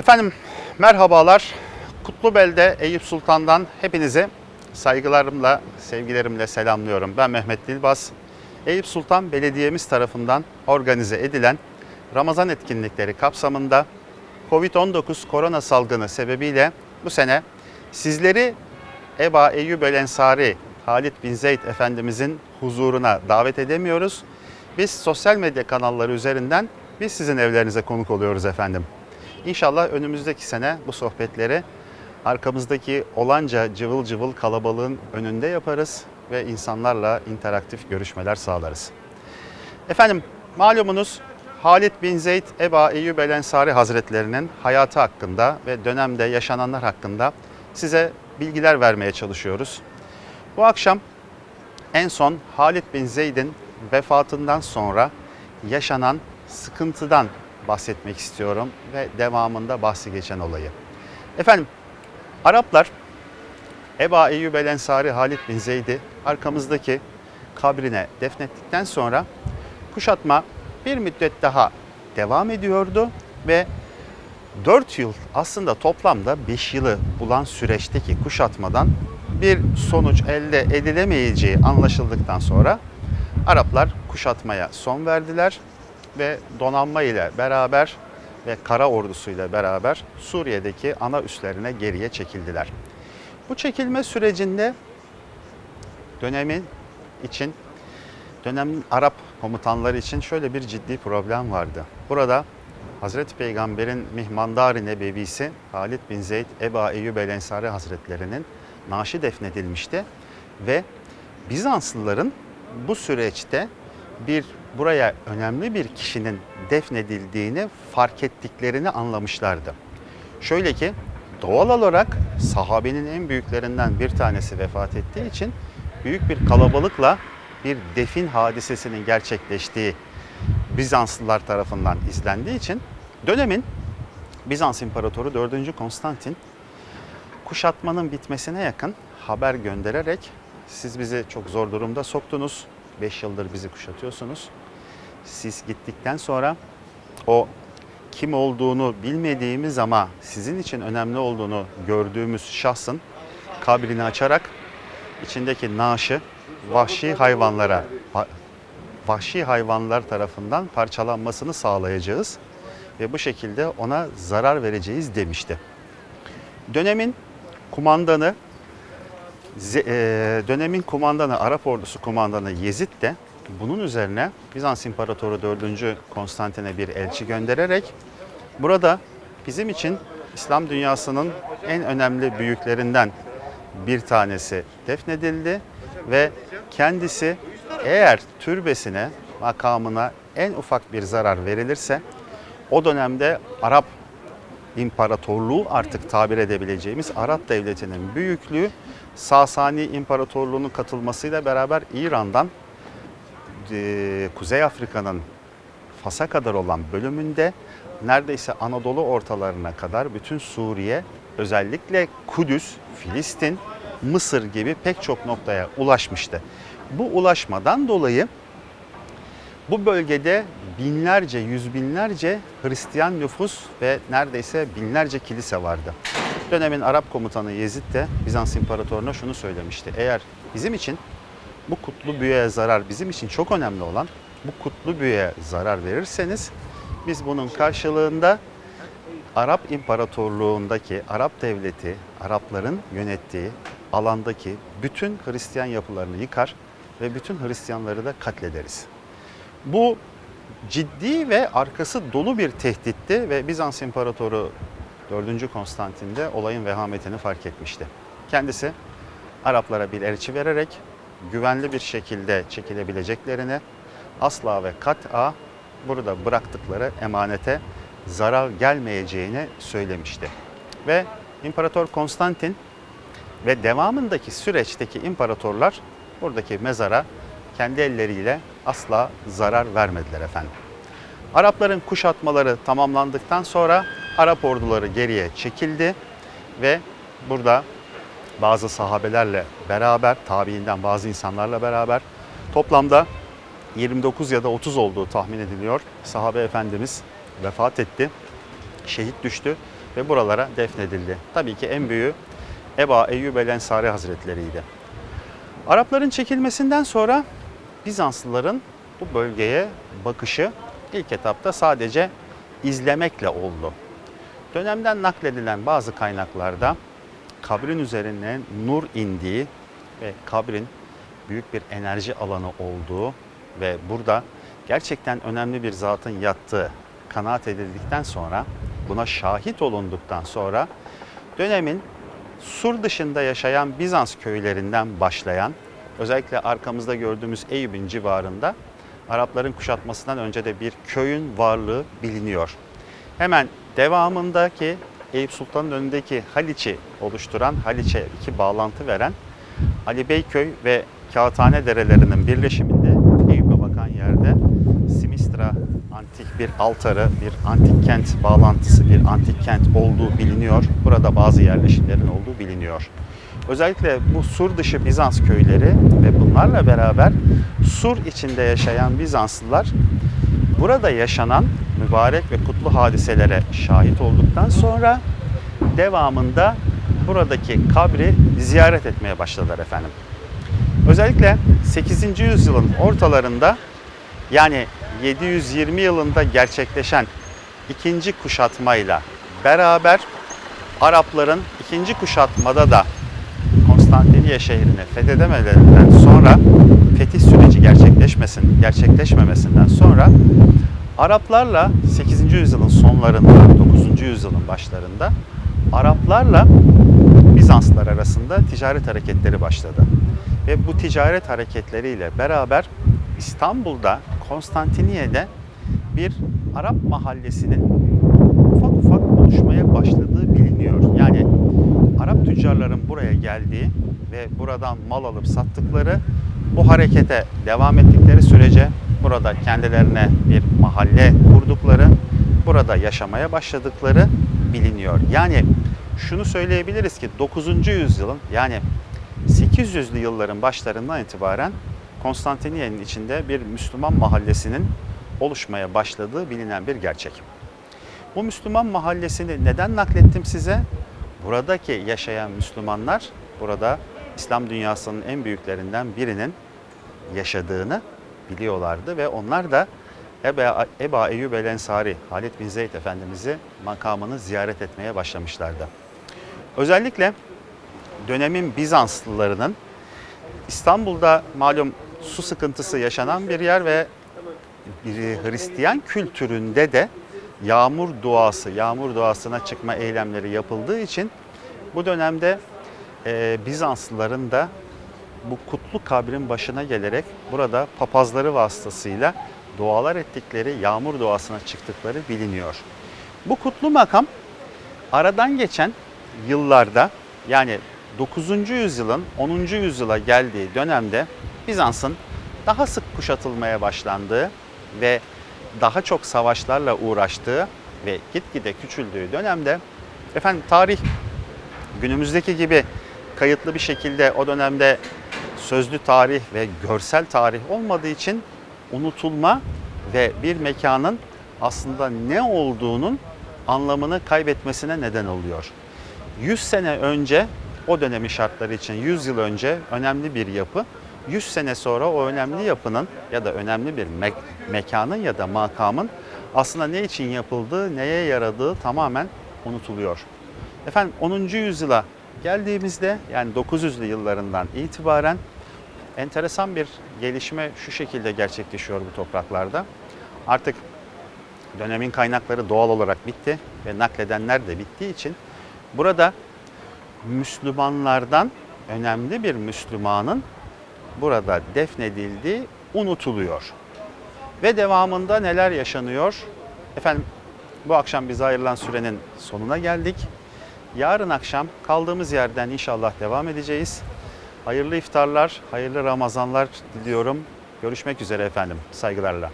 Efendim merhabalar. Kutlubel'de Eyüp Sultan'dan hepinizi saygılarımla, sevgilerimle selamlıyorum. Ben Mehmet Dilbaz. Eyüp Sultan Belediyemiz tarafından organize edilen Ramazan etkinlikleri kapsamında Covid-19 korona salgını sebebiyle bu sene sizleri Eba Eyyub El Ensari Halit Bin Zeyd Efendimizin huzuruna davet edemiyoruz. Biz sosyal medya kanalları üzerinden biz sizin evlerinize konuk oluyoruz efendim. İnşallah önümüzdeki sene bu sohbetleri arkamızdaki olanca cıvıl cıvıl kalabalığın önünde yaparız ve insanlarla interaktif görüşmeler sağlarız. Efendim malumunuz Halid bin Zeyd Eba Eyyub El Ensari Hazretlerinin hayatı hakkında ve dönemde yaşananlar hakkında size bilgiler vermeye çalışıyoruz. Bu akşam en son Halid bin Zeyd'in vefatından sonra yaşanan sıkıntıdan bahsetmek istiyorum ve devamında bahsi geçen olayı. Efendim Araplar Eba Eyyub El Ensari Halid bin Zeyd'i arkamızdaki kabrine defnettikten sonra kuşatma bir müddet daha devam ediyordu ve 4 yıl aslında toplamda 5 yılı bulan süreçteki kuşatmadan bir sonuç elde edilemeyeceği anlaşıldıktan sonra Araplar kuşatmaya son verdiler ve donanma ile beraber ve kara ordusuyla beraber Suriye'deki ana üslerine geriye çekildiler. Bu çekilme sürecinde dönemin için dönemin Arap komutanları için şöyle bir ciddi problem vardı. Burada Hazreti Peygamber'in mihmandar nebevisi Halid bin Zeyd Eba Eyyub El Ensari Hazretlerinin naaşı defnedilmişti ve Bizanslıların bu süreçte bir buraya önemli bir kişinin defnedildiğini fark ettiklerini anlamışlardı. Şöyle ki doğal olarak sahabenin en büyüklerinden bir tanesi vefat ettiği için büyük bir kalabalıkla bir defin hadisesinin gerçekleştiği Bizanslılar tarafından izlendiği için dönemin Bizans İmparatoru 4. Konstantin kuşatmanın bitmesine yakın haber göndererek siz bizi çok zor durumda soktunuz. 5 yıldır bizi kuşatıyorsunuz. Siz gittikten sonra o kim olduğunu bilmediğimiz ama sizin için önemli olduğunu gördüğümüz şahsın kabrini açarak içindeki naaşı vahşi hayvanlara vahşi hayvanlar tarafından parçalanmasını sağlayacağız ve bu şekilde ona zarar vereceğiz demişti. Dönemin kumandanı E, dönemin kumandanı, Arap ordusu kumandanı Yezid de bunun üzerine Bizans İmparatoru 4. Konstantin'e bir elçi göndererek burada bizim için İslam dünyasının en önemli büyüklerinden bir tanesi defnedildi ve kendisi eğer türbesine, makamına en ufak bir zarar verilirse o dönemde Arap İmparatorluğu artık tabir edebileceğimiz Arap Devleti'nin büyüklüğü Sasani İmparatorluğu'nun katılmasıyla beraber İran'dan e, Kuzey Afrika'nın Fas'a kadar olan bölümünde neredeyse Anadolu ortalarına kadar bütün Suriye özellikle Kudüs, Filistin, Mısır gibi pek çok noktaya ulaşmıştı. Bu ulaşmadan dolayı bu bölgede binlerce, yüz binlerce Hristiyan nüfus ve neredeyse binlerce kilise vardı. Dönemin Arap komutanı Yezid de Bizans İmparatorluğu'na şunu söylemişti. Eğer bizim için bu kutlu büyüye zarar bizim için çok önemli olan bu kutlu büyüye zarar verirseniz biz bunun karşılığında Arap İmparatorluğundaki Arap devleti, Arapların yönettiği alandaki bütün Hristiyan yapılarını yıkar ve bütün Hristiyanları da katlederiz. Bu ciddi ve arkası dolu bir tehditti ve Bizans İmparatoru 4. Konstantin de olayın vehametini fark etmişti. Kendisi Araplara bir elçi vererek güvenli bir şekilde çekilebileceklerini asla ve kat'a burada bıraktıkları emanete zarar gelmeyeceğini söylemişti. Ve İmparator Konstantin ve devamındaki süreçteki imparatorlar buradaki mezara kendi elleriyle asla zarar vermediler efendim. Arapların kuşatmaları tamamlandıktan sonra Arap orduları geriye çekildi ve burada bazı sahabelerle beraber, tabiinden bazı insanlarla beraber toplamda 29 ya da 30 olduğu tahmin ediliyor. Sahabe Efendimiz vefat etti. şehit düştü ve buralara defnedildi. Tabii ki en büyüğü Eba Eyyub el Ensari Hazretleri'ydi. Arapların çekilmesinden sonra Bizanslıların bu bölgeye bakışı ilk etapta sadece izlemekle oldu. Dönemden nakledilen bazı kaynaklarda kabrin üzerine nur indiği ve kabrin büyük bir enerji alanı olduğu ve burada gerçekten önemli bir zatın yattığı kanaat edildikten sonra buna şahit olunduktan sonra dönemin Sur dışında yaşayan Bizans köylerinden başlayan özellikle arkamızda gördüğümüz Eyüp'ün civarında Arapların kuşatmasından önce de bir köyün varlığı biliniyor. Hemen devamındaki Eyüp Sultan'ın önündeki Haliç'i oluşturan, Haliç'e iki bağlantı veren Ali Beyköy ve Kağıthane derelerinin birleşiminde Eyüp'e bakan yerde Simistra antik bir altarı, bir antik kent bağlantısı, bir antik kent olduğu biliniyor. Burada bazı yerleşimlerin olduğu biliniyor. Özellikle bu Sur dışı Bizans köyleri ve bunlarla beraber Sur içinde yaşayan Bizanslılar burada yaşanan mübarek ve kutlu hadiselere şahit olduktan sonra devamında buradaki kabri ziyaret etmeye başladılar efendim. Özellikle 8. yüzyılın ortalarında yani 720 yılında gerçekleşen ikinci kuşatmayla beraber Arapların ikinci kuşatmada da Konstantiniye şehrini fethedemelerinden sonra fetih süreci gerçekleşmesin, gerçekleşmemesinden sonra Araplarla 8. yüzyılın sonlarında, 9. yüzyılın başlarında Araplarla Bizanslar arasında ticaret hareketleri başladı. Ve bu ticaret hareketleriyle beraber İstanbul'da, Konstantiniye'de bir Arap mahallesinin ufak ufak oluşmaya başladığı biliniyor. Yani Arap tüccarların buraya geldiği ve buradan mal alıp sattıkları bu harekete devam ettikleri sürece burada kendilerine bir mahalle kurdukları, burada yaşamaya başladıkları biliniyor. Yani şunu söyleyebiliriz ki 9. yüzyılın yani 800'lü yılların başlarından itibaren Konstantiniye'nin içinde bir Müslüman mahallesinin oluşmaya başladığı bilinen bir gerçek. Bu Müslüman mahallesini neden naklettim size? Buradaki yaşayan Müslümanlar burada İslam dünyasının en büyüklerinden birinin yaşadığını biliyorlardı ve onlar da Eba, Eba Eyyub el Ensari, Halid bin Zeyd Efendimiz'i makamını ziyaret etmeye başlamışlardı. Özellikle dönemin Bizanslılarının İstanbul'da malum su sıkıntısı yaşanan bir yer ve bir Hristiyan kültüründe de yağmur duası, yağmur duasına çıkma eylemleri yapıldığı için bu dönemde e, Bizanslıların da bu kutlu kabrin başına gelerek burada papazları vasıtasıyla dualar ettikleri, yağmur duasına çıktıkları biliniyor. Bu kutlu makam aradan geçen yıllarda yani 9. yüzyılın 10. yüzyıla geldiği dönemde Bizans'ın daha sık kuşatılmaya başlandığı ve daha çok savaşlarla uğraştığı ve gitgide küçüldüğü dönemde efendim tarih günümüzdeki gibi kayıtlı bir şekilde o dönemde sözlü tarih ve görsel tarih olmadığı için unutulma ve bir mekanın aslında ne olduğunun anlamını kaybetmesine neden oluyor. 100 sene önce o dönemin şartları için 100 yıl önce önemli bir yapı 100 sene sonra o önemli yapının ya da önemli bir me- mekanın ya da makamın aslında ne için yapıldığı, neye yaradığı tamamen unutuluyor. Efendim 10. yüzyıla geldiğimizde yani 900'lü yıllarından itibaren enteresan bir gelişme şu şekilde gerçekleşiyor bu topraklarda. Artık dönemin kaynakları doğal olarak bitti ve nakledenler de bittiği için burada Müslümanlardan önemli bir Müslümanın burada defnedildiği unutuluyor. Ve devamında neler yaşanıyor? Efendim bu akşam bize ayrılan sürenin sonuna geldik. Yarın akşam kaldığımız yerden inşallah devam edeceğiz. Hayırlı iftarlar, hayırlı Ramazanlar diliyorum. Görüşmek üzere efendim. Saygılarla.